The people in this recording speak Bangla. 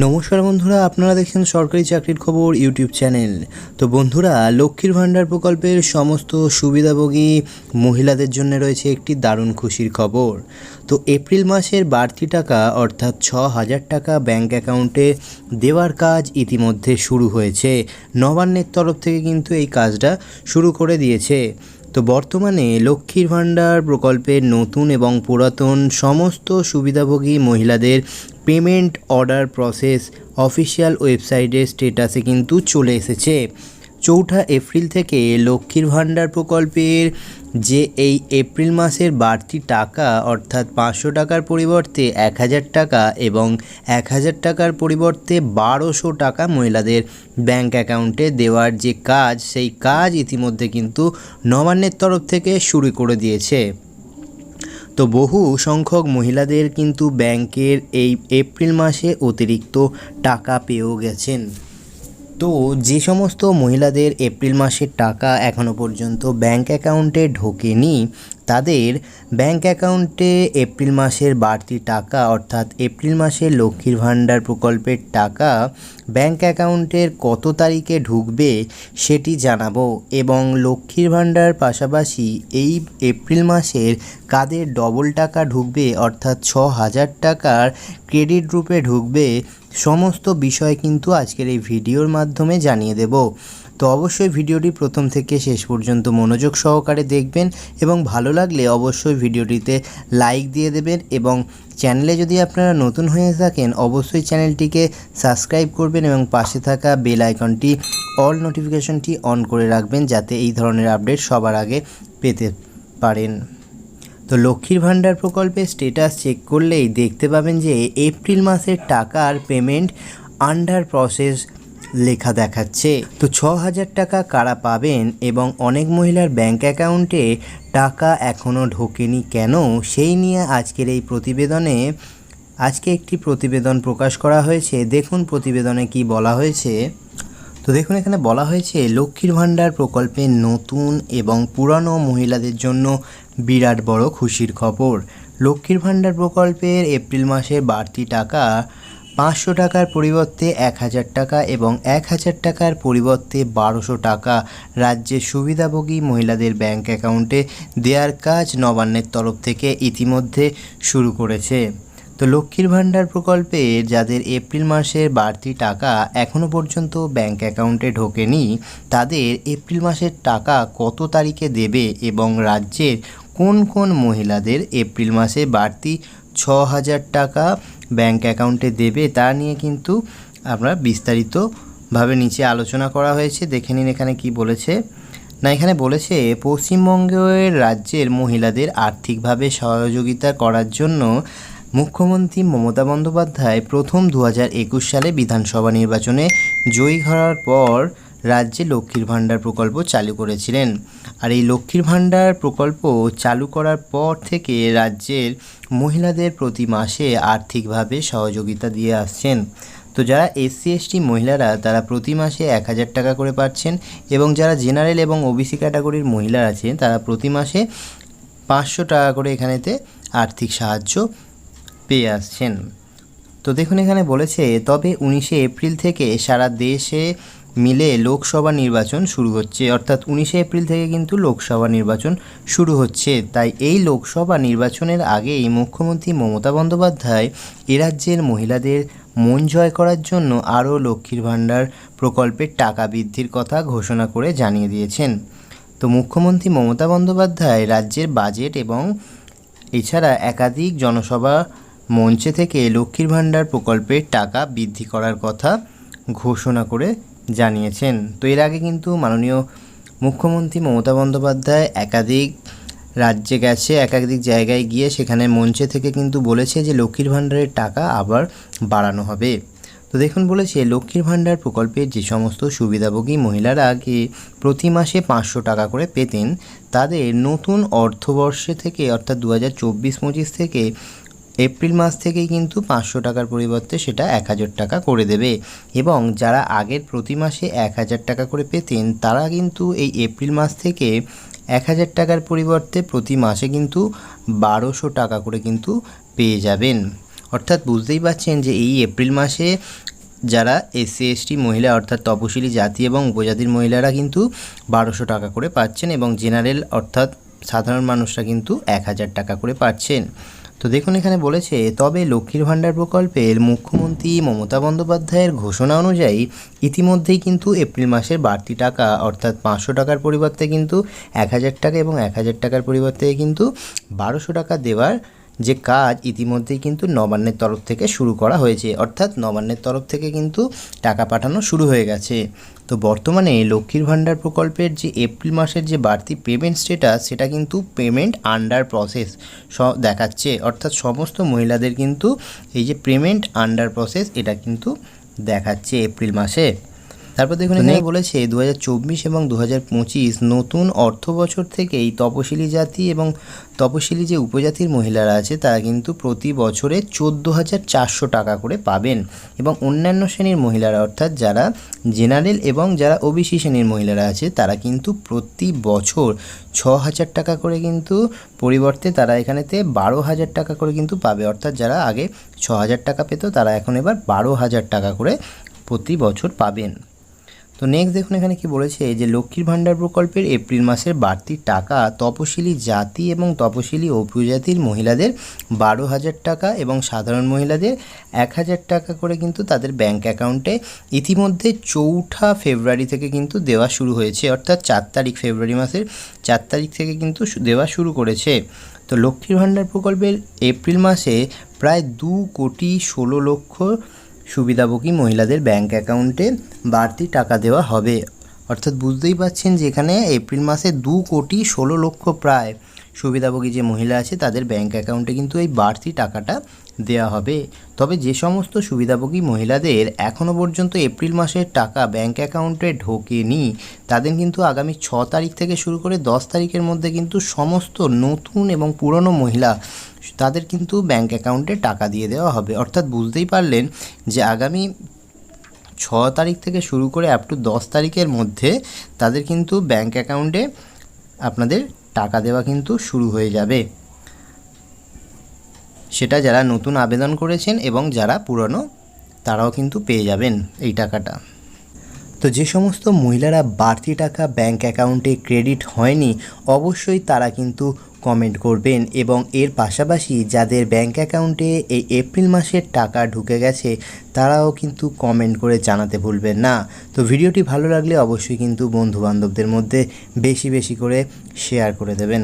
নমস্কার বন্ধুরা, আপনারা দেখছেন সরকারি চাকরির খবর ইউটিউব চ্যানেল। তো বন্ধুরা, লক্ষ্মীর ভাণ্ডার প্রকল্পের সমস্ত সুবিধাভোগী মহিলাদের জন্য রয়েছে একটি দারুণ খুশির খবর। তো এপ্রিল মাসের বাড়তি টাকা, অর্থাৎ ছ হাজার টাকা ব্যাংক অ্যাকাউন্টে দেওয়ার কাজ ইতিমধ্যে শুরু হয়েছে। নবান্নের তরফ থেকে কিন্তু এই কাজটা শুরু করে দিয়েছে। তো বর্তমানে লক্ষ্মীর ভাণ্ডার প্রকল্পের নতুন এবং পুরাতন সমস্ত সুবিধাভোগী মহিলাদের পেমেন্ট অর্ডার প্রসেস অফিসিয়াল ওয়েবসাইটের স্টেটাসে কিন্তু চলে এসেছে। চৌঠা এপ্রিল থেকে লক্ষ্মীর ভাণ্ডার প্রকল্পের যে এই এপ্রিল মাসের বাড়তি টাকা, অর্থাৎ পাঁচশো টাকার পরিবর্তে এক হাজার টাকা এবং এক হাজার টাকার পরিবর্তে বারোশো টাকা মহিলাদের ব্যাংক অ্যাকাউন্টে দেওয়ার যে কাজ, সেই কাজ ইতিমধ্যে কিন্তু নবান্নের তরফ থেকে শুরু করে দিয়েছে। তো বহু সংখ্যক মহিলাদের কিন্তু ব্যাংকের এই এপ্রিল মাসে অতিরিক্ত টাকা পেয়েও গেছেন। তো যে সমস্ত মহিলাদের এপ্রিল মাসের টাকা এখনও পর্যন্ত ব্যাংক অ্যাকাউন্টে ঢোকেনি, তাদের ব্যাংক অ্যাকাউন্টে এপ্রিল মাসের বাড়তি টাকা, অর্থাৎ এপ্রিল মাসে লক্ষ্মীর ভাণ্ডার প্রকল্পের টাকা ব্যাংক অ্যাকাউন্টের কত তারিখে ঢুকবে সেটি জানাব এবং লক্ষ্মীর ভাণ্ডার পাশাপাশি এই এপ্রিল মাসের কাদের ডবল টাকা ঢুকবে, অর্থাৎ ছ হাজার টাকার ক্রেডিট রূপে ঢুকবে সমস্ত বিষয় কিন্তু আজকের এই ভিডিওর মাধ্যমে জানিয়ে দেব। তো অবশ্যই ভিডিওটি প্রথম থেকে শেষ পর্যন্ত মনোযোগ সহকারে দেখবেন এবং ভালো লাগলে অবশ্যই ভিডিওটিতে লাইক দিয়ে দেবেন এবং চ্যানেলে যদি আপনারা নতুন হয়ে থাকেন, অবশ্যই চ্যানেলটিকে সাবস্ক্রাইব করবেন এবং পাশে থাকা বেল আইকনটি, অল নোটিফিকেশনটি অন করে রাখবেন যাতে এই ধরনের আপডেট সবার আগে পেতে পারেন। তো লক্ষ্মীর ভাণ্ডার প্রকল্পের স্টেটাস চেক করলেই দেখতে পাবেন যে এপ্রিল মাসের টাকার পেমেন্ট আন্ডার প্রসেস লেখা দেখাচ্ছে। তো ছ হাজার টাকা কারা পাবেন এবং অনেক মহিলার ব্যাংক অ্যাকাউন্টে টাকা এখনও ঢোকেনি কেন? সেই নিয়ে আজকের এই প্রতিবেদনে, আজকে একটি প্রতিবেদন প্রকাশ করা হয়েছে। দেখুন প্রতিবেদনে কি বলা হয়েছে। তো দেখুন, এখানে বলা হয়েছে লক্ষ্মীর ভাণ্ডার প্রকল্পে নতুন এবং পুরানো মহিলাদের জন্য বিরাট বড় খুশির খবর। লক্ষ্মীর ভাণ্ডার প্রকল্পের এপ্রিল মাসে বাড়তি টাকা পাঁচশো টাকার পরিবর্তে এক হাজার টাকা এবং এক হাজার টাকার পরিবর্তে বারোশো টাকা রাজ্যের সুবিধাভোগী মহিলাদের ব্যাংক অ্যাকাউন্টে দেওয়ার কাজ নবান্নের তরফ থেকে ইতিমধ্যে শুরু করেছে। তো লক্ষ্মীর ভাণ্ডার প্রকল্পে যাদের এপ্রিল মাসের বাড়তি টাকা এখনও পর্যন্ত ব্যাংক অ্যাকাউন্টে ঢোকেনি, তাদের এপ্রিল মাসের টাকা কত তারিখে দেবে এবং রাজ্যের কোন কোন মহিলাদের এপ্রিল মাসে বাড়তি ছ হাজার টাকা ব্যাংক অ্যাকাউন্টে দেবে তা নিয়ে কিন্তু আমরা বিস্তারিতভাবে নিচে আলোচনা করা হয়েছে। দেখে নিন এখানে কি বলেছে। না, এখানে বলেছে, পশ্চিমবঙ্গের রাজ্যের মহিলাদের আর্থিকভাবে সহযোগিতা করার জন্য মুখ্যমন্ত্রী মমতা বন্দ্যোপাধ্যায় প্রথম দু সালে বিধানসভা নির্বাচনে জয়ী হওয়ার পর রাজ্যে লক্ষ্মীর ভাণ্ডার প্রকল্প চালু করেছিলেন। আর এই লক্ষ্মীর ভাণ্ডার প্রকল্প চালু করার পর থেকে রাজ্যের মহিলাদের প্রতি মাসে আর্থিকভাবে সহযোগিতা দিয়ে আসছেন। তো যারা এসসি, এসটি মহিলারা, তারা প্রতি মাসে এক হাজার টাকা করে পাচ্ছেন এবং যারা জেনারেল এবং ওবিসি ক্যাটাগরির মহিলা আছেন, তারা প্রতি মাসে পাঁচশো টাকা করে এখানেতে আর্থিক সাহায্য পেয়ে আসছেন। তো দেখুন, এখানে বলেছে, তবে উনিশে এপ্রিল থেকে সারা দেশে মিলে লোকসভা নির্বাচন শুরু হচ্ছে। অর্থাৎ উনিশে এপ্রিল থেকে কিন্তু লোকসভা নির্বাচন শুরু হচ্ছে। তাই এই লোকসভা নির্বাচনের আগেই মুখ্যমন্ত্রী মমতা বন্দ্যোপাধ্যায় এ রাজ্যের মহিলাদের মন জয় করার জন্য আরও লক্ষ্মীর ভাণ্ডার প্রকল্পের টাকা বৃদ্ধির কথা ঘোষণা করে জানিয়ে দিয়েছেন। তো মুখ্যমন্ত্রী মমতা বন্দ্যোপাধ্যায় রাজ্যের বাজেট এবং এছাড়া একাধিক জনসভা মঞ্চে থেকে লক্ষ্মীর ভাণ্ডার প্রকল্পের টাকা বৃদ্ধি করার কথা ঘোষণা করে জানিয়েছেন। তো এর আগে কিন্তু মাননীয় মুখ্যমন্ত্রী মমতা বন্দ্যোপাধ্যায় একাধিক রাজ্যে গেছে, একাধিক জায়গায় গিয়ে সেখানে মঞ্চে থেকে কিন্তু বলেছে যে লক্ষ্মীর ভাণ্ডারের টাকা আবার বাড়ানো হবে। তো দেখুন বলেছে, লক্ষ্মীর ভাণ্ডার প্রকল্পের যে সমস্ত সুবিধাভোগী মহিলারা আগে প্রতি মাসে পাঁচশো টাকা করে পেতেন, তাদের নতুন অর্থবর্ষে থেকে অর্থাৎ দু হাজার চব্বিশ পঁচিশ থেকে এপ্রিল মাস থেকেই কিন্তু পাঁচশো টাকার পরিবর্তে সেটা এক হাজার টাকা করে দেবে। এবং যারা আগের প্রতি মাসে এক হাজার টাকা করে পেতেন, তারা কিন্তু এই এপ্রিল মাস থেকে এক হাজার টাকার পরিবর্তে প্রতি মাসে কিন্তু বারোশো টাকা করে কিন্তু পেয়ে যাবেন। অর্থাৎ বুঝতেই পারছেন যে এই এপ্রিল মাসে যারা এসসি, এসটি মহিলা, অর্থাৎ তপশিলি জাতি এবং উপজাতির মহিলারা কিন্তু বারোশো টাকা করে পাচ্ছেন এবং জেনারেল, অর্থাৎ সাধারণ মানুষরা কিন্তু এক হাজার টাকা করে পাচ্ছেন। তো দেখুন, এখানে বলেছে, তবে লক্ষ্মীর ভাণ্ডার প্রকল্পের মুখ্যমন্ত্রী মমতা বন্দ্যোপাধ্যায়ের ঘোষণা অনুযায়ী ইতিমধ্যেই কিন্তু এপ্রিল মাসের বাড়তি টাকা, অর্থাৎ পাঁচশো টাকার পরিবর্তে কিন্তু এক হাজার টাকা এবং এক হাজার টাকার পরিবর্তে কিন্তু বারোশো টাকা দেওয়ার যে কাজ ইতিমধ্যেই কিন্তু নবান্নের তরফ থেকে শুরু করা হয়েছে, অর্থাৎ নবান্নের তরফ থেকে কিন্তু টাকা পাঠানো শুরু হয়ে গেছে। তো বর্তমানে লক্ষ্মীর ভাণ্ডার প্রকল্পের যে এপ্রিল মাসের যে বাড়তি পেমেন্ট স্টেটাস সেটা কিন্তু পেমেন্ট আন্ডার প্রসেস দেখাচ্ছে। অর্থাৎ সমস্ত মহিলাদের কিন্তু এই যে পেমেন্ট আন্ডার প্রসেস এটা কিন্তু দেখাচ্ছে এপ্রিল মাসে। তারপর দেখুন এখানে বলেছে দু হাজার চব্বিশ এবং দু হাজার পঁচিশ নতুন অর্থ বছর থেকেই তপশিলি জাতি এবং তপশিলি যে উপজাতির মহিলারা আছে তারা কিন্তু প্রতি বছরে চোদ্দ হাজার চারশো টাকা করে পাবেন। এবং অন্যান্য শ্রেণির মহিলারা অর্থাৎ যারা জেনারেল এবং যারা ওবিসি শ্রেণির মহিলারা আছে তারা কিন্তু প্রতি বছর ছ হাজার টাকা করে কিন্তু পরিবর্তে তারা এখানেতে বারো হাজার টাকা করে কিন্তু পাবে। অর্থাৎ যারা আগে ছ হাজার টাকা পেত তারা এখন এবার বারো হাজার টাকা করে প্রতি বছর পাবেন। তো নেক্সট দেখুন এখানে কি বলেছে যে লক্ষ্মীর ভাণ্ডার প্রকল্পের এপ্রিল মাসের বাড়তি টাকা তপশিলি জাতি এবং তপশিলি উপজাতির মহিলাদের বারো হাজার টাকা এবং সাধারণ মহিলাদের এক হাজার টাকা করে কিন্তু তাদের ব্যাংক অ্যাকাউন্টে ইতিমধ্যে চৌঠা ফেব্রুয়ারি থেকে কিন্তু দেওয়া শুরু হয়েছে, অর্থাৎ চার তারিখ ফেব্রুয়ারি মাসের চার তারিখ থেকে কিন্তু দেওয়া শুরু করেছে। তো লক্ষ্মীর ভাণ্ডার প্রকল্পের এপ্রিল মাসে প্রায় দু কোটি ষোলো লক্ষ সুবিধাভোগী মহিলাদের ব্যাংক অ্যাকাউন্টে বাড়তি টাকা দেওয়া হবে। অর্থাৎ বুঝতেই পারছেন যে এখানে এপ্রিল মাসে দু কোটি ষোলো লক্ষ প্রায় সুবিধাভোগী যে মহিলা আছে, তাদের ব্যাংক অ্যাকাউন্টে কিন্তু এই বাড়তি টাকাটা দেওয়া হবে। তবে যে সমস্ত সুবিধাভোগী মহিলাদের এখনও পর্যন্ত এপ্রিল মাসের টাকা ব্যাংক অ্যাকাউন্টে ঢোকেনি, তাদের কিন্তু আগামী ছ তারিখ থেকে শুরু করে দশ তারিখের মধ্যে কিন্তু সমস্ত নতুন এবং পুরনো মহিলা তাদের কিন্তু ব্যাংক অ্যাকাউন্টে টাকা দিয়ে দেওয়া হবে। অর্থাৎ বুঝতেই পারলেন যে আগামী ছ তারিখ থেকে শুরু করে আপ টু দশ তারিখের মধ্যে তাদের কিন্তু ব্যাংক অ্যাকাউন্টে আপনাদের টাকা দেওয়া কিন্তু শুরু হয়ে যাবে। সেটা যারা নতুন আবেদন করেছেন এবং যারা পুরনো, তারাও কিন্তু পেয়ে যাবেন এই টাকাটা। তো যে সমস্ত মহিলারা বাড়তি টাকা ব্যাংক অ্যাকাউন্টে ক্রেডিট হয়নি, অবশ্যই তারা কিন্তু কমেন্ট করবেন এবং এর পাশাপাশি যাদের ব্যাংক অ্যাকাউন্টে এই এপ্রিল মাসের টাকা ঢুকে গেছে, তারাও কিন্তু কমেন্ট করে জানাতে ভুলবেন না। তো ভিডিওটি ভালো লাগলে অবশ্যই কিন্তু বন্ধুবান্ধবদের মধ্যে বেশি বেশি করে শেয়ার করে দেবেন।